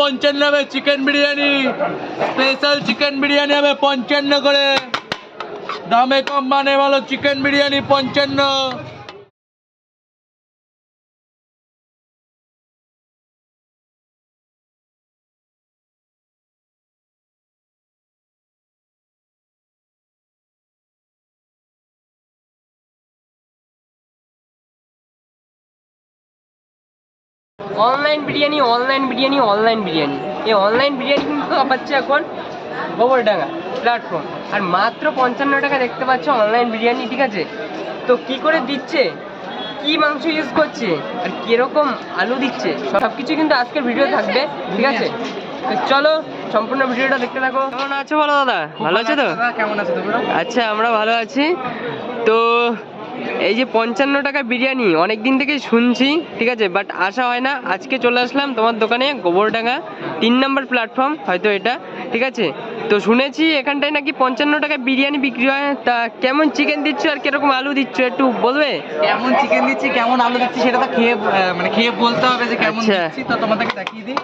পঞ্চান্ন হবে chicken biryani. Special chicken biryani হবে পঞ্চান্ন করে। দামে কম মানে ভালো চিকেন বিরিয়ানি পঞ্চান্ন। Online biryani online biryani online biryani এই অনলাইন বিরিয়ানি কিন্তু পাচ্ছে এখন গোবরডাঙ্গা প্ল্যাটফর্ম আর মাত্র পঞ্চান্ন টাকা দেখতে পাচ্ছ অনলাইন বিরিয়ানি ঠিক আছে? তো কি করে দিচ্ছে? কি মাংস ইউজ করছে? আর কীরকম আলু দিচ্ছে? সব কিছু কিন্তু আজকের ভিডিও থাকবে ঠিক আছে? তো চলো সম্পূর্ণ ভিডিওটা দেখতে থাকো। কেমন আছো বলো দাদা? ভালো আছো তো? কেমন আছে তোমরা? আচ্ছা আমরা ভালো আছি। তো এই যে পঞ্চান্ন টাকা বিরিয়ানি অনেক দিন থেকেই শুনছি ঠিক আছে বাট আসা হয় না আজকে চলে আসলাম তোমার দোকানে গোবরডাঙ্গা তিন নম্বর প্ল্যাটফর্ম হয়তো এটা ঠিক আছে? তো শুনেছি এখানটায় নাকি পঞ্চান্ন টাকা বিরিয়ানি বিক্রি হয় তা কেমন চিকেন দিচ্ছ আর কীরকম আলু দিচ্ছ একটু বলবে? কেমন চিকেন দিচ্ছি কেমন আলু দিচ্ছি সেটা তো খেয়ে মানে খেয়ে বলতে হবে যে কেমন আচ্ছা। দিচ্ছি তো তোমাদেরকে দেখিয়ে দিই।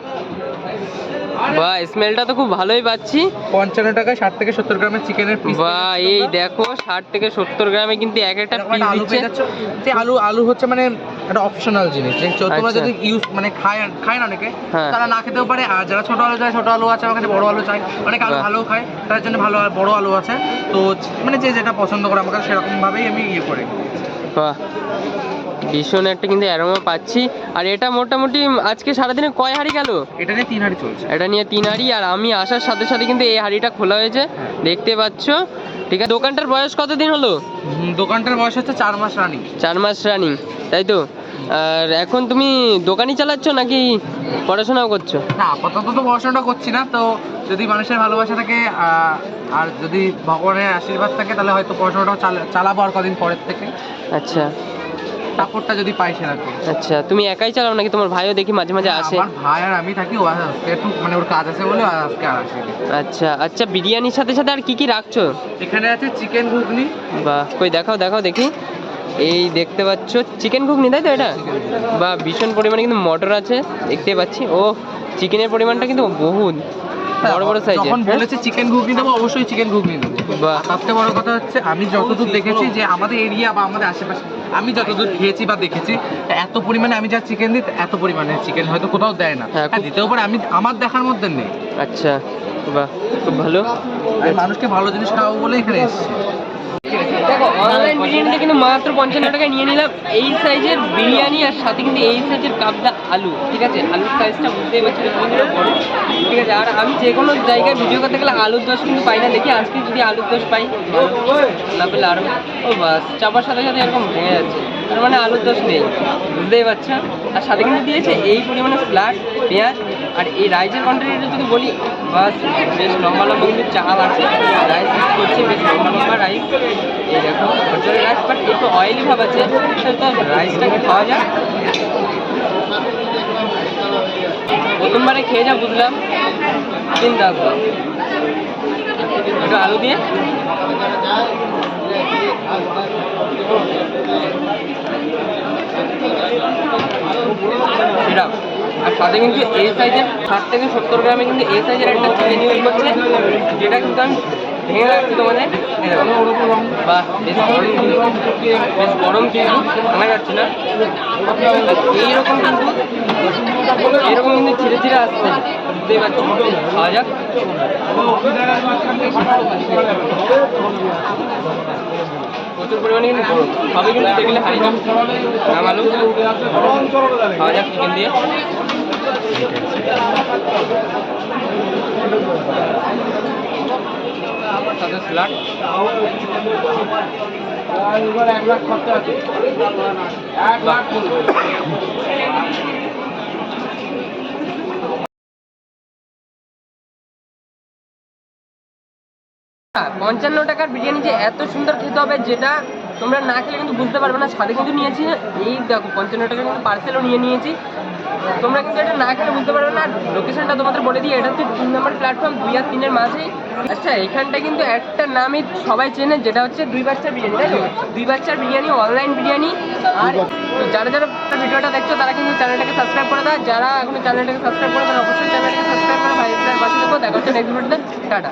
বা স্মেলটা তো খুব ভালোই পাচ্ছি। পঞ্চান্ন টাকা ষাট থেকে সত্তর গ্রামের চিকেনের পিস বা এই দেখো ষাট থেকে সত্তর গ্রামে কিন্তু এক একটা পিস আলু দিচ্ছে। আলু আলু হচ্ছে মানে একটা অপশনাল জিনিস। তোমরা আচ্ছা। যদি ইউজ মানে খায় খায় না অনেকে হ্যাঁ। তারা না খেতেও পারে। আর যারা ছোট আলু চায় ছোট আলু আছে আমার কাছে বড় আলু চাই। অনেক আলু। ভালো খায় তার জন্য ভালো বড় আলু আছে। তো মানে যে যেটা পছন্দ করে আমার কাছে সেরকম ভাবেই আমি ইয়ে করি। বাহ। ভীষণ একটা কিন্তু অ্যারোমা পাচ্ছি। আর এটা মোটামুটি আজকে সারাদিনে কয় হাঁড়ি গেল? এটা নিয়ে তিন হাঁড়ি চলছে। এটা নিয়ে তিন হাঁড়ি আর আমি আসার সাথে সাথে কিন্তু এই হাঁড়িটা খোলা হয়েছে। দেখতে পাচ্ছ। ঠিক আছে দোকানটার বয়স কতদিন হলো? দোকানটার বয়স হচ্ছে চার মাস রানিং চার মাস রানিং তাই তো? আর এখন তুমি দোকানই চালাচ্ছ নাকি পড়াশোনাও করছ? না আপাতত তো পড়াশোনাটা করছি না তো যদি মানুষের ভালোবাসা থাকে আর যদি ভগবানের আশীর্বাদ থাকে তাহলে হয়তো পড়াশোনাটাও চালাবো আর কদিন পরের থেকে। আচ্ছা। সাপোর্টটা যদি পাই সেরকম আচ্ছা তুমি একাই চালাও নাকি তোমার ভাইও দেখি মাঝে মাঝে আসে? আমার ভাই আর আমি থাকি ও আজকে একটু মানে ওর কাজ আছে বলে আজকে আর আসেনি। আচ্ছা আচ্ছা বিরিয়ানির সাথে সাথে আর কি কি রাখছো? এখানে আছে চিকেন ঘুগনি। বা কই দেখাও দেখাও দেখি। এই দেখতে পাচ্ছ চিকেন ঘুগনি তাই তো এটা? বা ভীষণ পরিমাণে কিন্তু মটর আছে দেখতে পাচ্ছি। ও চিকেনের পরিমাণটা কিন্তু বহুত। বড় বড় সাইজের যখন বলেছে চিকেন ঘুগনি দেবো অবশ্যই চিকেন ঘুগনি দেবো। সবচেয়ে বড় কথা হচ্ছে আমি যতদূর দেখেছি যে আমাদের এরিয়া বা আমাদের আশেপাশে আমি যতদূর খেয়েছি বা দেখেছি এত পরিমাণে আমি যা চিকেন দিই এত পরিমাণে চিকেন হয়তো কোথাও দেয় না। হ্যাঁ, হ্যাঁ, দিতেও পারে আমি আমার দেখার মধ্যে নেই। আচ্ছা বাহ খুব ভালো। মানুষকে ভালো জিনিস খাওয়াবো বলে এখানে এসেছি। দেখো অনলাইন বিরিয়ানিটা কিন্তু মাত্র পঞ্চান্ন টাকায় নিয়ে নিলাম। এই সাইজের বিরিয়ানি আর সাথে কিন্তু এই সাইজের কাবদা আলু ঠিক আছে? আলুর সাইজটা বুঝতেই পারছি বড়। আছে, আর আমি যে কোনো জায়গায় ভিডিও করতে গেলে আলুর দোষ কিন্তু পাই না, দেখি আজকে যদি আলুর দোষ পাই। না পেলে আরও ও বাস, চাপার সাথে সাথে এরকম ভেঙে যাচ্ছে। তার মানে আলুর দোষ নেই, বুঝতেই পারছ? আর সাথে কিন্তু দিয়েছে এই পরিমাণে স্লাড পেঁয়াজ, আর এই রাইসের কোয়ান্টিটিটা যদি বলি, বাস, বেশ লম্বা লম্বা কিন্তু চাল আছে। রাইস করছে, বেশ লম্বা লম্বা রাইস। এই দেখো রাইস বাট একটু অয়েলি ভাব আছে। তো রাইসটাকে খাওয়া যায় প্রথমবারে খেয়ে যা, বুঝলাম। চিন্তা আসলাম একটু আলু দিয়ে? সেটা আর সাথে কিন্তু এই সাইজের ষাট থেকে সত্তর গ্রামে কিন্তু এই সাইজের একটা চিকেন ইউজ করছে, যেটা কিন্তু আমি ভেঙে রাখছি তোমাদের। দেখো। বেশ গরম কিন্তু, বেশ গরম কিন্তু শোনা যাচ্ছে না। এইরকম কিন্তু এরকম কিন্তু ছিঁড়ে ছিঁড়ে আসছে। বুঝতেই পারছি খাওয়া যাক। প্রচুর পরিমাণে কিন্তু গরম। সবই কিন্তু দেখলে হাই নাম আলু। খাওয়া যাক চিকেন দিয়ে। সাথে স্যালাড পঞ্চান্ন টাকার বিরিয়ানি যে এত সুন্দর খেতে হবে যেটা তোমরা না খেলে কিন্তু বুঝতে পারবে না সাথে কিন্তু নিয়েছি, এই দেখো, পঞ্চান্ন টাকা কিন্তু পার্সেলও নিয়ে নিয়েছি। তোমরা কিন্তু এটা না খেলে বুঝতে পারবে না লোকেশনটা তোমাদের বলে দিই, এটা হচ্ছে তিন নম্বর প্ল্যাটফর্ম দুই আর তিনের মাঝেই। আচ্ছা এখানটা কিন্তু একটা নামই সবাই চেনে, যেটা হচ্ছে দুই বাচ্চার বিরিয়ানি, তাই দুই বাচ্চার বিরিয়ানি অনলাইন বিরিয়ানি। আর যারা যারা ভিডিওটা দেখছ, তারা কিন্তু চ্যানেলটাকে সাবস্ক্রাইব করে দাও। যারা এখন চ্যানেলটাকে সাবস্ক্রাইব করে তারা অবশ্যই চ্যানেল দেখা হচ্ছে নেক্সট ভিডিওতে টাটা।